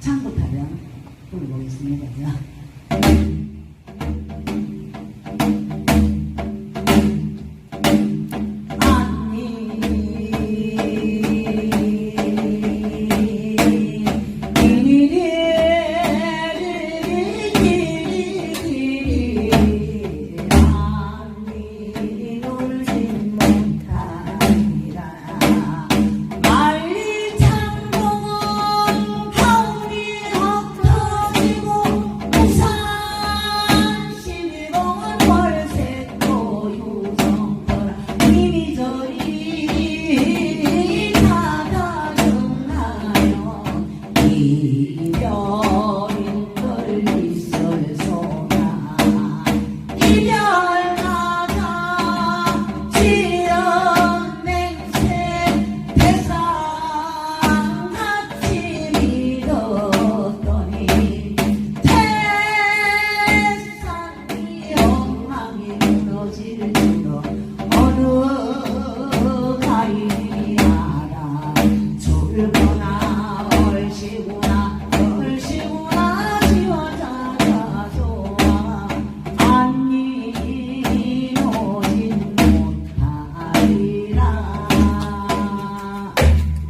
참고타면 또 모겠습니다. 아버지를 믿어